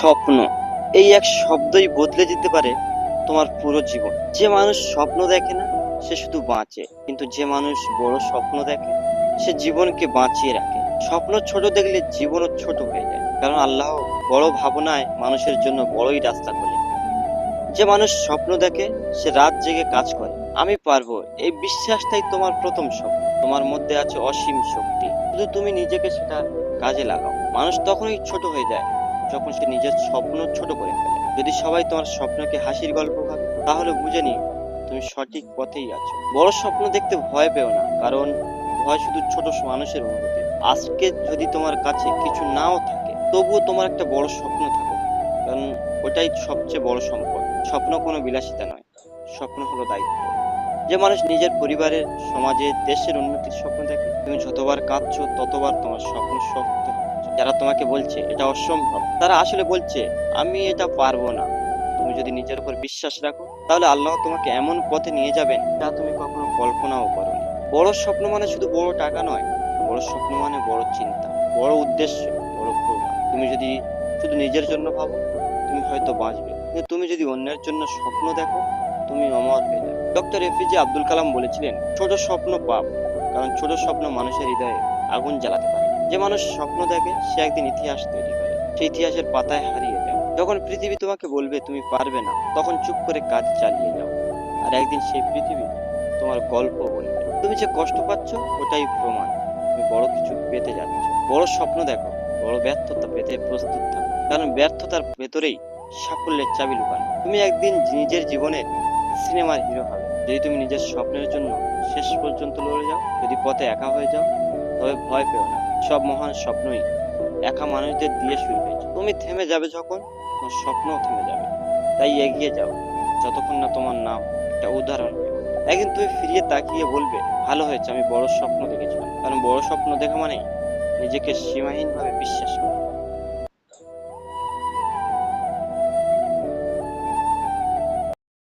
স্বপ্ন। এই এক শব্দই বদলে দিতে পারে তোমার পুরো জীবন। যে মানুষ স্বপ্ন দেখে না, সে শুধু বাঁচে। কিন্তু যে মানুষ বড় স্বপ্ন দেখে, সে জীবনকে বাঁচিয়ে রাখে। স্বপ্ন ছোট দেখলে জীবনও ছোট হয়ে যায়। কারণ আল্লাহ বড় ভাবনায় মানুষের জন্য বড়ই রাস্তা খোলে। যে মানুষ স্বপ্ন দেখে, সে রাত জেগে কাজ করে। আমি পারব, এই বিশ্বাসটাই তোমার প্রথম স্বপ্ন তোমার মধ্যে আছে অসীম শক্তি। শুধু তুমি নিজেকে সেটা কাজে লাগাও। মানুষ তখনই ছোট হয়ে যায়। যখন সে নিজের স্বপ্ন ছোট করে ফেলে। যদি সবাই তোমার স্বপ্নকে হাসির গল্প ভাবে, তাহলে বুঝে নিও তুমি সঠিক পথেই আছো। বড় স্বপ্ন দেখতে ভয় পেও না, কারণ ভয় শুধু ছোট মানুষের অনুভূতি। আজকে যদি তোমার কাছে কিছু নাও থাকে, তবুও তোমার একটা বড় স্বপ্ন থাকে কারণ ওটাই সবচেয়ে বড় সম্পদ। স্বপ্ন কোনো বিলাসিতা নয়, স্বপ্ন হলো দায়িত্ব। যে মানুষ নিজের পরিবারের, সমাজে, দেশের উন্নতির স্বপ্ন দেখে, তুমি যতবার কাঁদছো, ততবার তোমার স্বপ্ন শক্ত যারা তোমাকে বলছে, এটা অসম্ভব। তারা আসলে বলছে, আমি এটা পারব না। তুমি যদি নিজের উপর বিশ্বাস রাখো, তাহলে আল্লাহ তোমাকে এমন পথে নিয়ে যাবেন যা তুমি কখনো কল্পনাও করো বড় স্বপ্ন মানে শুধু বড় টাকা নয়, বড় স্বপ্ন মানে বড় চিন্তা, বড় উদ্দেশ্য, বড় প্রোগ্রাম তুমি যদি শুধু নিজের জন্য ভাবো, তুমি হয়তো বাঁচবে। তুমি যদি অন্যের জন্য স্বপ্ন দেখো তুমি অমর হয়ে যাবে। ডক্টর এপিজে আব্দুল কালাম বলেছিলেন, ছোট স্বপ্ন পাপ, কারণ ছোট স্বপ্ন মানুষের হৃদয়ে আগুন জ্বালাতে পারে। যে মানুষ স্বপ্ন দেখে, সে একদিন ইতিহাস তৈরি করে সেই ইতিহাসের পাতায় হারিয়ে যায়। যখন পৃথিবী তোমাকে বলবে, তুমি পারবে না, তখন চুপ করে কাজ চালিয়ে যাও। আর একদিন সেই পৃথিবী তোমার গল্প বলবে। তুমি যে কষ্ট পাচ্ছ, ওটাই প্রমাণ। তুমি বড় কিছু পেতে যাচ্ছ। বড় স্বপ্ন দেখো, বড় ব্যর্থতা পেতে প্রস্তুত থাকো। কারণ ব্যর্থতার ভেতরেই সাফল্যের চাবি লুকানো। তুমি একদিন নিজের জীবনের সিনেমার হিরো হবে। যদি তুমি নিজের স্বপ্নের জন্য শেষ পর্যন্ত লড়ে যাও, যদি পথে একা হয়ে যাও, তবে ভয় পেও না। সব মহান স্বপ্নই একা মানুষদের দিয়ে শুরু হয়েছে। তুমি থেমে যাবে যখন, তোমার স্বপ্নও থেমে যাবে। তাই এগিয়ে যাও, যতক্ষণ না তোমার নাম একটা উদাহরণ। একদিন তুমি ফিরিয়ে তাকিয়ে বলবে, ভালো হয়েছে, আমি বড় স্বপ্ন দেখেছিলাম। কারণ বড় স্বপ্ন দেখা মানে নিজেকে সীমাহীনভাবে বিশ্বাস করা।